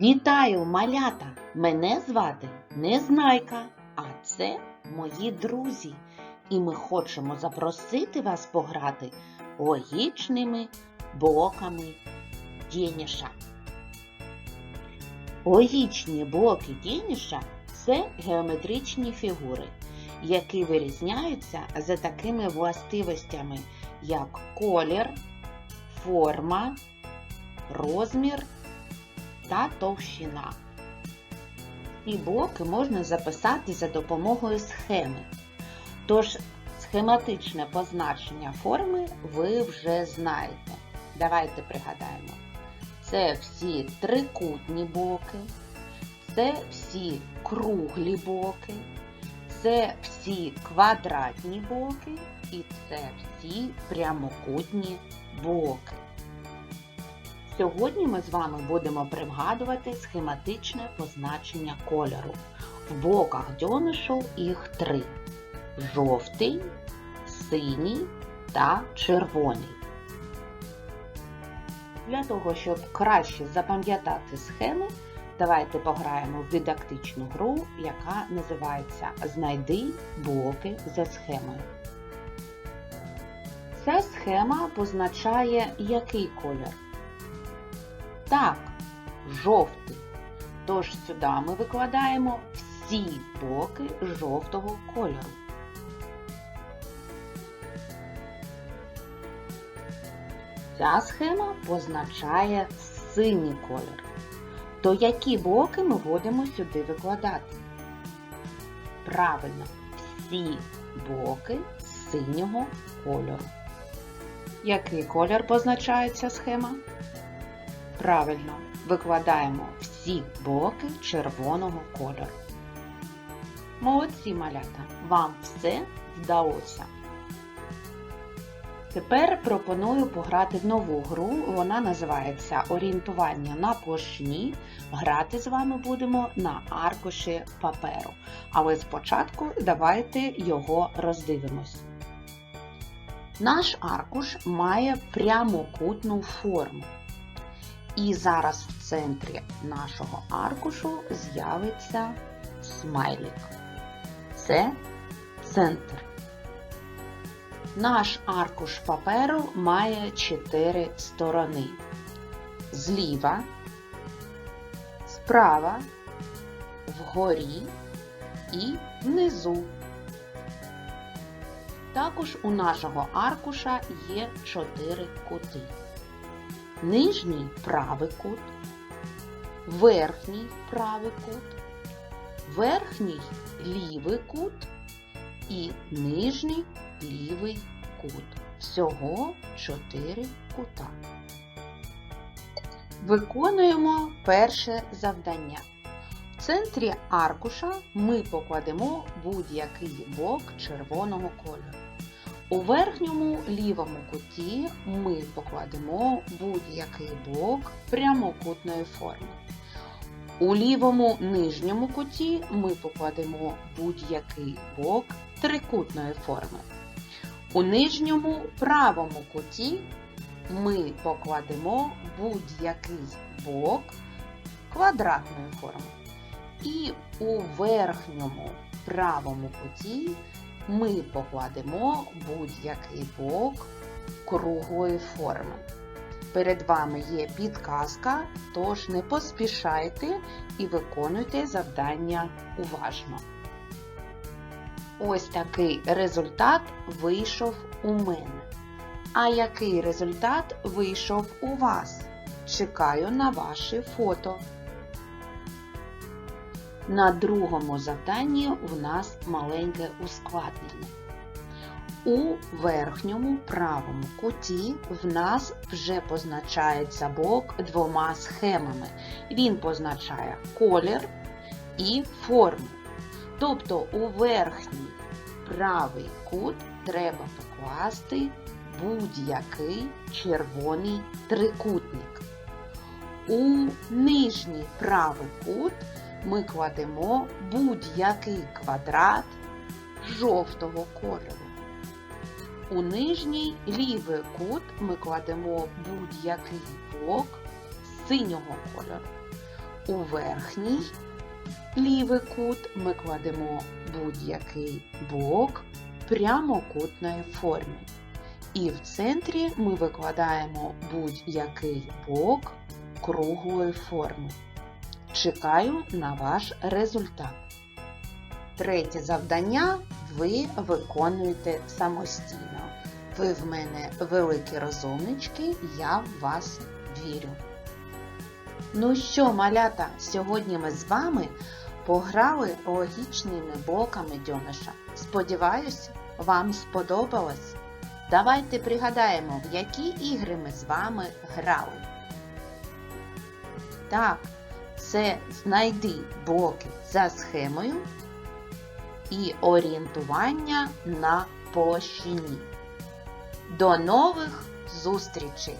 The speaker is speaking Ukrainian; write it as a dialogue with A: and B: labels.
A: Вітаю, малята! Мене звати Незнайка, а це мої друзі. І ми хочемо запросити вас пограти логічними блоками Дєніша. Логічні блоки Дєніша – це геометричні фігури, які вирізняються за такими властивостями, як колір, форма, розмір та товщина. І блоки можна записати за допомогою схеми. Тож схематичне позначення форми ви вже знаєте. Давайте пригадаємо. Це всі трикутні блоки, це всі круглі блоки, це всі квадратні блоки і це всі прямокутні блоки. Сьогодні ми з вами будемо пригадувати схематичне позначення кольору. В блоках дьонишу їх три: жовтий, синій та червоний. Для того, щоб краще запам'ятати схеми, давайте пограємо в дидактичну гру, яка називається Знайди блоки за схемою. Ця схема позначає який колір? Так, жовтий. Тож сюди ми викладаємо всі блоки жовтого кольору. Ця схема позначає синій колір. То які блоки ми будемо сюди викладати? Правильно, всі блоки синього кольору. Який колір позначає ця схема? Правильно, викладаємо всі блоки червоного кольору. Молодці малята, вам все вдалося. Тепер пропоную пограти в нову гру. Вона називається Орієнтування на площині. Грати з вами будемо на аркуші паперу. Але спочатку давайте його роздивимось. Наш аркуш має прямокутну форму. І зараз в центрі нашого аркушу з'явиться смайлик. Це центр. Наш аркуш паперу має чотири сторони. Зліва, справа, вгорі і внизу. Також у нашого аркуша є чотири кути нижній правий кут, верхній правий кут, верхній лівий кут і нижній лівий кут. Всього 4 кута. Виконуємо перше завдання. В центрі аркуша ми покладемо будь-який блок червоного кольору. У верхньому лівому куті ми покладемо будь-який блок прямокутної форми. У лівому нижньому куті ми покладемо будь-який блок трикутної форми. У нижньому правому куті ми покладемо будь-який блок квадратної форми. І у верхньому правому куті ми покладемо будь-який блок круглої форми. Перед вами є підказка, тож не поспішайте і виконуйте завдання уважно. Ось такий результат вийшов у мене. А який результат вийшов у вас? Чекаю на ваші фото. На другому завданні в нас маленьке ускладнення. У верхньому правому куті в нас вже позначається блок двома схемами. Він позначає колір і форму. Тобто у верхній правий кут треба покласти будь-який червоний трикутник. У нижній правий кут ми кладемо будь-який квадрат жовтого кольору. У нижній лівий кут ми кладемо будь-який блок синього кольору. У верхній лівий кут ми кладемо будь-який блок прямокутної форми. І в центрі ми викладаємо будь-який блок круглої форми. Чекаю на ваш результат. Третє завдання ви виконуєте самостійно. Ви в мене великі розумнички, я в вас вірю. Ну що, малята, сьогодні ми з вами пограли логічними блоками Дьониша. Сподіваюсь, вам сподобалось. Давайте пригадаємо, в які ігри ми з вами грали. Так, це знайди блоки за схемою і орієнтування на площині. До нових зустрічей!